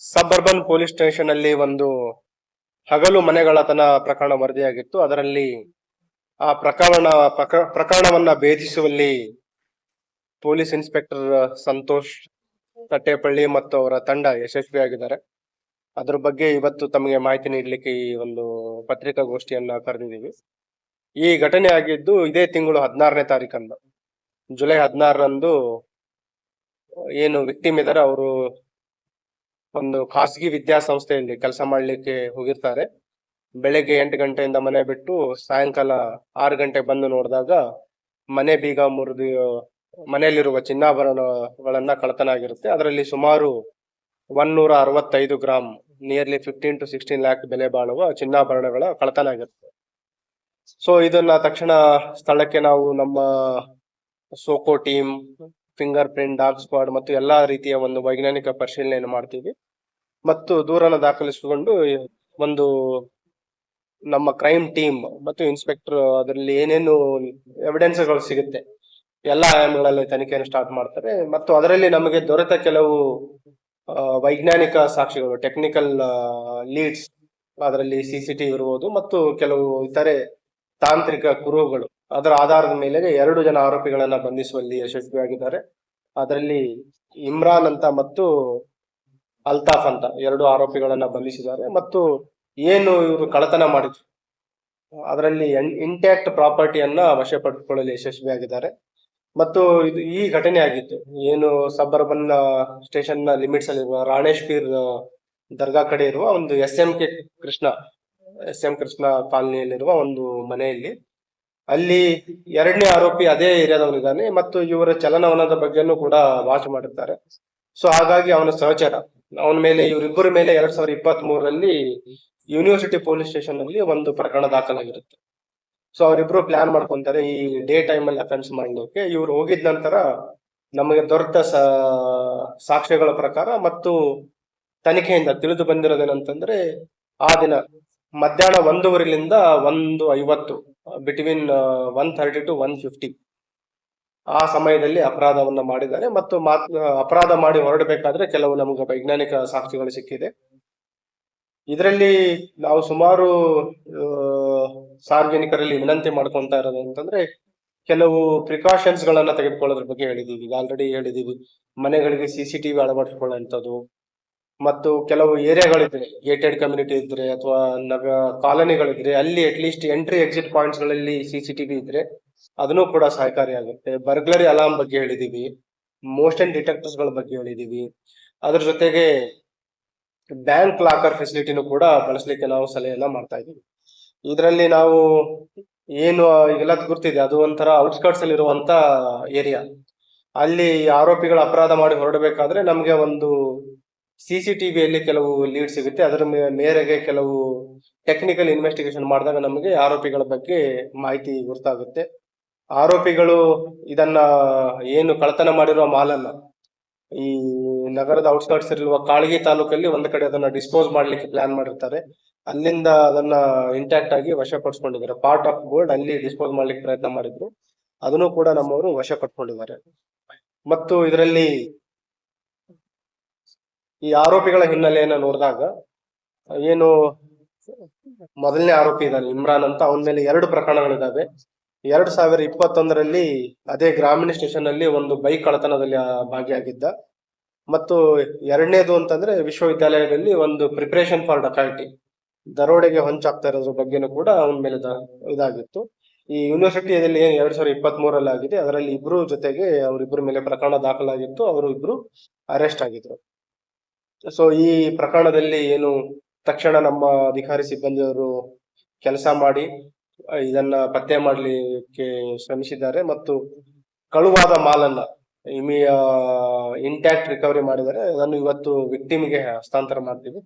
Suburban police station ಅಲ್ಲಿ ಒಂದು ಹಗಲು ಮನೆಗಳತನ ಪ್ರಕರಣ ವರದಿಯಾಗಿತ್ತು. ಅದರಲ್ಲಿ ಆ ಪ್ರಕರಣ, ಪ್ರಕ- ಪ್ರಕರಣವನ್ನ ಭೇದಿಸುವಲ್ಲಿ ಪೊಲೀಸ್ ಇನ್ಸ್ಪೆಕ್ಟರ್ ಸಂತೋಷ್ ತಟ್ಟೆಪಳ್ಳಿ ಮತ್ತು ಅವರ ತಂಡ ಯಶಸ್ವಿಯಾಗಿದ್ದಾರೆ. ಅದ್ರ ಬಗ್ಗೆ ಇವತ್ತು ತಮಗೆ ಮಾಹಿತಿ ನೀಡಲಿಕ್ಕೆ ಈ ಒಂದು ಪತ್ರಿಕಾಗೋಷ್ಠಿಯನ್ನ ಕರೆದಿದ್ದೀವಿ. ಈ ಘಟನೆ ಆಗಿದ್ದು ಇದೇ ತಿಂಗಳು ಹದಿನಾರನೇ ತಾರೀಕಂದು. ಜುಲೈ ಹದಿನಾರರಂದು ಏನು ವಿಕ್ಟಿಮ್ ಇದ್ದಾರೆ, ಅವರು ಒಂದು ಖಾಸಗಿ ವಿದ್ಯಾಸಂಸ್ಥೆಯಲ್ಲಿ ಕೆಲಸ ಮಾಡ್ಲಿಕ್ಕೆ ಹೋಗಿರ್ತಾರೆ. ಬೆಳಗ್ಗೆ ಎಂಟು ಗಂಟೆಯಿಂದ ಮನೆ ಬಿಟ್ಟು ಸಾಯಂಕಾಲ ಆರು ಗಂಟೆ ಬಂದು ನೋಡಿದಾಗ ಮನೆ ಬೀಗ ಮುರಿದು, ಮನೆಯಲ್ಲಿರುವ ಚಿನ್ನಾಭರಣಗಳನ್ನ ಕಳ್ಳತನ ಆಗಿರುತ್ತೆ ಅದರಲ್ಲಿ ಸುಮಾರು ಒನ್ನೂರ ಅರವತ್ತೈದು gram nearly fifteen to sixteen lakh ಬೆಲೆ ಬಾಳುವ ಚಿನ್ನಾಭರಣಗಳ ಕಳತನ ಆಗಿರುತ್ತೆ ಸೊ ಇದನ್ನ ತಕ್ಷಣ ಸ್ಥಳಕ್ಕೆ ನಾವು ನಮ್ಮ SOCO team finger print dog squad ಮತ್ತು ಎಲ್ಲಾ ರೀತಿಯ ಒಂದು ವೈಜ್ಞಾನಿಕ ಪರಿಶೀಲನೆಯನ್ನು ಮಾಡ್ತೀವಿ. ಮತ್ತು ದೂರನ ದಾಖಲಿಸಿಕೊಂಡು ಒಂದು ನಮ್ಮ ಕ್ರೈಮ್ ಟೀಮ್ ಮತ್ತು ಇನ್ಸ್ಪೆಕ್ಟರ್ ಅದರಲ್ಲಿ ಏನೇನು ಎವಿಡೆನ್ಸ್ಗಳು ಸಿಗುತ್ತೆ, ಎಲ್ಲ ಆಯಾಮಗಳಲ್ಲಿ ತನಿಖೆಯನ್ನು ಸ್ಟಾರ್ಟ್ ಮಾಡ್ತಾರೆ. ಮತ್ತು ಅದರಲ್ಲಿ ನಮಗೆ ದೊರೆತ ಕೆಲವು ವೈಜ್ಞಾನಿಕ ಸಾಕ್ಷಿಗಳು ಟೆಕ್ನಿಕಲ್ ಲೀಡ್ಸ್ ಅದರಲ್ಲಿ ಸಿ ಸಿ ಇರ್ಬೋದು ಮತ್ತು ಕೆಲವು ಇತರೆ ತಾಂತ್ರಿಕ ಕುರುಹುಗಳು. ಅದರ ಆಧಾರದ ಮೇಲೆ ಎರಡು ಜನ ಆರೋಪಿಗಳನ್ನ ಬಂಧಿಸುವಲ್ಲಿ ಯಶಸ್ವಿಯಾಗಿದ್ದಾರೆ. ಅದರಲ್ಲಿ ಇಮ್ರಾನ್ ಅಂತ ಮತ್ತು ಅಲ್ತಾಫ್ ಅಂತ ಎರಡು ಆರೋಪಿಗಳನ್ನ ಬಂಧಿಸಿದ್ದಾರೆ ಮತ್ತು ಏನು ಇವರು ಕಳತನ ಮಾಡಿದ್ರು. ಅದರಲ್ಲಿ ಇಂಟ್ಯಾಕ್ಟ್ ಪ್ರಾಪರ್ಟಿಯನ್ನ ವಶಪಡಿಸಿಕೊಳ್ಳಲು ಯಶಸ್ವಿಯಾಗಿದ್ದಾರೆ. ಮತ್ತು ಇದು ಈ ಘಟನೆ ಆಗಿತ್ತು. ಏನು ಸಬರ್ಬನ್ ಸ್ಟೇಷನ್ನ ಲಿಮಿಟ್ಸ್ ಅಲ್ಲಿ ರಾಣೇಶ್ ಪೀರ್ ದರ್ಗಾ ಕಡೆ ಇರುವ ಒಂದು S M K Krishna, S M Krishna ಕಾಲನಿಯಲ್ಲಿರುವ ಒಂದು ಮನೆಯಲ್ಲಿ. ಅಲ್ಲಿ ಎರಡನೇ ಆರೋಪಿ ಅದೇ ಏರಿಯಾದವನಿದ್ದಾನೆ ಮತ್ತು ಇವರ ಚಲನವಲನದ ಬಗ್ಗೆನೂ ಕೂಡ ವಾಚ್ ಮಾಡಿರ್ತಾರೆ. ಸೊ, ಹಾಗಾಗಿ ಅವನ ಸಹಚರ ಅವನ ಮೇಲೆ, ಇವರಿಬ್ಬರ ಮೇಲೆ ಎರಡ್ ಸಾವಿರದ ಇಪ್ಪತ್ತ್ ಮೂರರಲ್ಲಿ ಯೂನಿವರ್ಸಿಟಿ ಪೊಲೀಸ್ ಸ್ಟೇಷನ್ ಅಲ್ಲಿ ಒಂದು ಪ್ರಕರಣ ದಾಖಲಾಗಿರುತ್ತೆ. ಸೊ ಅವರಿಬ್ರು ಪ್ಲಾನ್ ಮಾಡ್ಕೊಂತಾರೆ ಈ ಡೇ ಟೈಮ್ ಅಲ್ಲಿ ಅಫೆನ್ಸ್ ಮಾಡೋಕೆ ಇವ್ರು ಹೋಗಿದ ನಂತರ ನಮಗೆ ದೊರೆತ ಸಾಕ್ಷ್ಯಗಳ ಪ್ರಕಾರ ಮತ್ತು ತನಿಖೆಯಿಂದ ತಿಳಿದು ಬಂದಿರೋದೇನಂತಂದ್ರೆ, ಆ ದಿನ ಮಧ್ಯಾಹ್ನ ಒಂದೂವರೆಲಿಂದ ಒಂದು ಐವತ್ತು between one thirty to one fifty ಆ ಸಮಯದಲ್ಲಿ ಅಪರಾಧವನ್ನ ಮಾಡಿದ್ದಾರೆ ಮತ್ತು ಮಾತ್, ಅಪರಾಧ ಮಾಡಿ ಹೊರಡಬೇಕಾದ್ರೆ ಕೆಲವು ನಮಗೆ ವೈಜ್ಞಾನಿಕ ಸಾಕ್ಷಿಗಳು ಸಿಕ್ಕಿದೆ. ಇದರಲ್ಲಿ ನಾವು ಸುಮಾರು ಸಾರ್ವಜನಿಕರಲ್ಲಿ ವಿನಂತಿ ಮಾಡ್ಕೊಂತಾ ಇರೋದು ಅಂತಂದ್ರೆ ಕೆಲವು ಪ್ರಿಕಾಷನ್ಸ್ ಗಳನ್ನ ತೆಗೆದುಕೊಳ್ಳೋದ್ರ ಬಗ್ಗೆ ಹೇಳಿದೀವಿ. ಈಗ ಆಲ್ರೆಡಿ ಹೇಳಿದೀವಿ. ಮನೆಗಳಿಗೆ ಸಿ ಸಿ ಟಿವಿ ಅಳವಡಿಸಿಕೊಳ್ಳುವಂಥದ್ದು ಮತ್ತು ಕೆಲವು ಏರಿಯಾಗಳಿದ್ರೆ ಗೇಟೆಡ್ ಕಮ್ಯುನಿಟಿ ಇದ್ರೆ ಅಥವಾ ನಗ, ಕಾಲೋನಿಗಳಿದ್ರೆ ಅಲ್ಲಿ ಅಟ್ಲೀಸ್ಟ್ ಎಂಟ್ರಿ ಎಕ್ಸಿಟ್ ಪಾಯಿಂಟ್ಸ್ಗಳಲ್ಲಿ ಸಿ ಸಿ ಟಿವಿ ಇದ್ರೆ ಅದನ್ನು ಕೂಡ ಸಹಕಾರಿಯಾಗುತ್ತೆ ಬರ್ಗ್ಲರಿ ಅಲಾರ್ಮ್ ಬಗ್ಗೆ ಹೇಳಿದೀವಿ. ಮೋಷನ್ ಡಿಟೆಕ್ಟರ್ಸ್ಗಳ ಬಗ್ಗೆ ಹೇಳಿದೀವಿ. ಅದ್ರ ಜೊತೆಗೆ ಬ್ಯಾಂಕ್ ಲಾಕರ್ ಫೆಸಿಲಿಟಿನೂ ಕೂಡ ಬಳಸಲಿಕ್ಕೆ ನಾವು ಸಲಹೆಯನ್ನ ಮಾಡ್ತಾ ಇದೀವಿ ಇದರಲ್ಲಿ ನಾವು ಏನು ಈಗೆಲ್ಲ ಗುರ್ತಿದೆ ಅದು ಒಂಥರ ಔಟ್ಸ್ಕರ್ಟ್ಸ್ ಅಲ್ಲಿ ಇರುವಂತ ಏರಿಯಾ ಅಲ್ಲಿ ಆರೋಪಿಗಳು ಅಪರಾಧ ಮಾಡಿ ಹೊರಡಬೇಕಾದ್ರೆ ನಮ್ಗೆ ಒಂದು ಸಿ ಸಿ ಟಿವಿಯಲ್ಲಿ ಕೆಲವು ಲೀಡ್ ಸಿಗುತ್ತೆ. ಅದರ ಮೇರೆಗೆ ಕೆಲವು ಟೆಕ್ನಿಕಲ್ ಇನ್ವೆಸ್ಟಿಗೇಷನ್ ಮಾಡಿದಾಗ ನಮಗೆ ಆರೋಪಿಗಳ ಬಗ್ಗೆ ಮಾಹಿತಿ ಗೊತ್ತಾಗುತ್ತೆ ಆರೋಪಿಗಳು ಇದನ್ನ ಏನು ಕಳ್ಳತನ ಮಾಡಿರುವ ಮಾಲನ್ನ ಈ ನಗರದ ಔಟ್ಸ್ಕರ್ಟ್ಸ್ ಇರುವ ಕಾಳಗಿ ತಾಲೂಕಲ್ಲಿ ಒಂದ್ ಕಡೆ ಅದನ್ನ ಡಿಸ್ಪೋಸ್ ಮಾಡ್ಲಿಕ್ಕೆ ಪ್ಲಾನ್ ಮಾಡಿರ್ತಾರೆ. ಅಲ್ಲಿಂದ ಅದನ್ನ ಇಂಟ್ಯಾಕ್ಟ್ ಆಗಿ ವಶಪಡಿಸ್ಕೊಂಡಿದ್ದಾರೆ. ಪಾರ್ಟ್ ಆಫ್ ಗೋಲ್ಡ್ ಅಲ್ಲಿ ಡಿಸ್ಪೋಸ್ ಮಾಡ್ಲಿಕ್ಕೆ ಪ್ರಯತ್ನ ಮಾಡಿದ್ರು. ಅದನ್ನು ಕೂಡ ನಮ್ಮವರು ವಶ ಪಡ್ಕೊಂಡಿದ್ದಾರೆ ಮತ್ತು ಇದರಲ್ಲಿ ಈ ಆರೋಪಿಗಳ ಹಿನ್ನೆಲೆಯನ್ನ ನೋಡಿದಾಗ ಏನು ಮೊದಲನೇ ಆರೋಪಿ ಇದ್ದಾನೆ ಇಮ್ರಾನ್ ಅಂತ. ಅವನ ಮೇಲೆ ಎರಡು ಪ್ರಕರಣಗಳಿದಾವೆ. ಎರಡ್ ಸಾವಿರ ಇಪ್ಪತ್ತೊಂದರಲ್ಲಿ ಅದೇ ಗ್ರಾಮೀಣ ಸ್ಟೇಷನ್ ಅಲ್ಲಿ ಒಂದು ಬೈಕ್ ಕಳ್ಳತನದಲ್ಲಿ ಭಾಗಿಯಾಗಿದ್ದ. ಮತ್ತು ಎರಡನೇದು ಅಂತಂದ್ರೆ ವಿಶ್ವವಿದ್ಯಾಲಯದಲ್ಲಿ ಒಂದು ಪ್ರಿಪರೇಷನ್ ಫಾರ್ ಡಕಾಯಿಟಿ ದರೋಡೆಗೆ ಹೊಂಚಾಗ್ತಾ ಇರೋದ್ರ ಬಗ್ಗೆನೂ ಕೂಡ ಅವನ ಮೇಲೆ ಇದಾಗಿತ್ತು. ಈ ಯೂನಿವರ್ಸಿಟಿಯಲ್ಲಿ ಏನು ಎರಡ್ ಸಾವಿರದ ಇಪ್ಪತ್ತ್ ಮೂರಲ್ಲಿ ಆಗಿದೆ, ಅದರಲ್ಲಿ ಇಬ್ರು ಜೊತೆಗೆ ಅವರಿಬ್ಬರ ಮೇಲೆ ಪ್ರಕರಣ ದಾಖಲಾಗಿತ್ತು, ಅವರು ಇಬ್ರು ಅರೆಸ್ಟ್ ಆಗಿದ್ರು. ಸೊ ಈ ಪ್ರಕರಣದಲ್ಲಿ ಏನು ತಕ್ಷಣ ನಮ್ಮ ಅಧಿಕಾರಿ ಸಿಬ್ಬಂದಿಯವರು ಕೆಲಸ ಮಾಡಿ ಇದನ್ನ ಪತ್ತೆ ಮಾಡಲಿಕ್ಕೆ ಶ್ರಮಿಸಿದ್ದಾರೆ ಮತ್ತು ಕಳುವಾದ ಮಾಲನ್ನ, ಇಮಿಯ ಇಂಟ್ಯಾಕ್ಟ್ ರಿಕವರಿ ಮಾಡಿದರೆ ಅದನ್ನು ಇವತ್ತು ವಿಕ್ಟಿಮ್ಗೆ ಹಸ್ತಾಂತರ ಮಾಡ್ತೀವಿ.